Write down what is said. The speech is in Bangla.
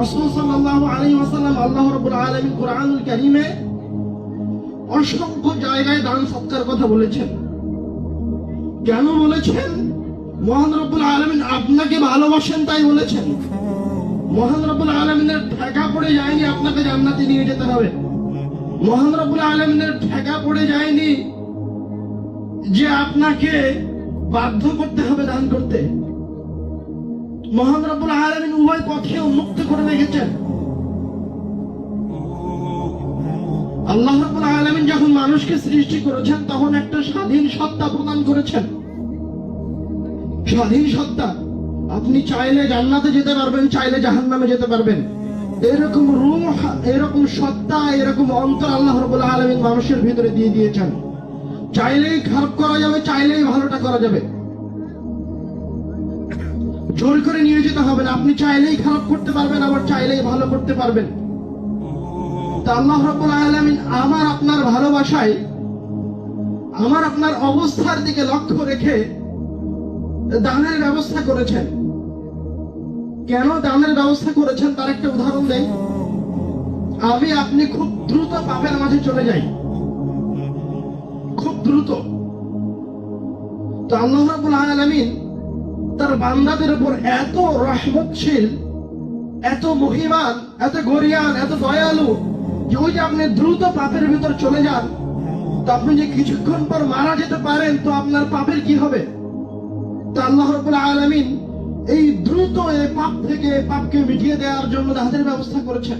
রাসূল ওয়াসাল্লাম আল্লাহ রাব্বুল আলামিন কোরআনুল কারীমে অসংখ্য জায়গায় দান সৎকার কথা বলেছেন। কেন বলেছেন? মহান রব্বুল আলামিন আপনাকে ভালোবাসেন তাই বলেছেন। মহান রব্বুল আলমিনের ঠেকা পড়ে যায়নি, আপনাকে জান্নাতে নিয়ে যেতে হবে। মহান রব্বুল আলমিনের ঠেকা পড়ে যায়নি যে আপনাকে বাধ্য করতে হবে দান করতে। মহান রব্বুল আলমিন উভয় পথে উন্মুক্ত করে রেখেছেন। আল্লাহ রব্বুল আলমিন যখন মানুষকে সৃষ্টি করেছেন, তখন একটা স্বাধীন সত্তা প্রদান করেছেন। স্বাধীন সত্তা। আপনি চাইলে জান্নাতে যেতে পারবেন, চাইলে জাহান্নামে যেতে পারবেন। এরকম রূহ, এরকম সত্তা, এরকম অন্তর আল্লাহ রাব্বুল আলামিন মানুষের ভিতরে দিয়ে দিয়েছেন। চাইলেই খারাপ করা যাবে, চাইলেই ভালোটা করা যাবে। জোর করে নিয়ে যেতে হবে না। আপনি চাইলেই খারাপ করতে পারবেন, আবার চাইলেই ভালো করতে পারবেন। আমার আপনার ভালোবাসায়, আমার আপনার অবস্থার দিকে লক্ষ্য রেখে দানের ব্যবস্থা করেছেন। কেন দানের ব্যবস্থা করেছেন? তার একটা উদাহরণ দেই। আমি, আপনি খুব দ্রুত পাপের মাঝে চলে যাই। খুব দ্রুত। তো আল্লাহ রাব্বুল আলামিন তার বান্দাদের উপর এত রহমতশীল, এত মহিমান, এত গরিয়ান, এত দয়ালু, যে ওই যে আপনি দ্রুত পাপের ভিতর চলে যান, তো আপনি যে কিছুক্ষণ পর মারা যেতে পারেন, তো আপনার পাপের কি হবে? তো আল্লাহ আলামিন এই দ্রুত এই পাপ থেকে পাপকে মিটিয়ে দেওয়ার জন্য দাহাদের ব্যবস্থা করেছেন।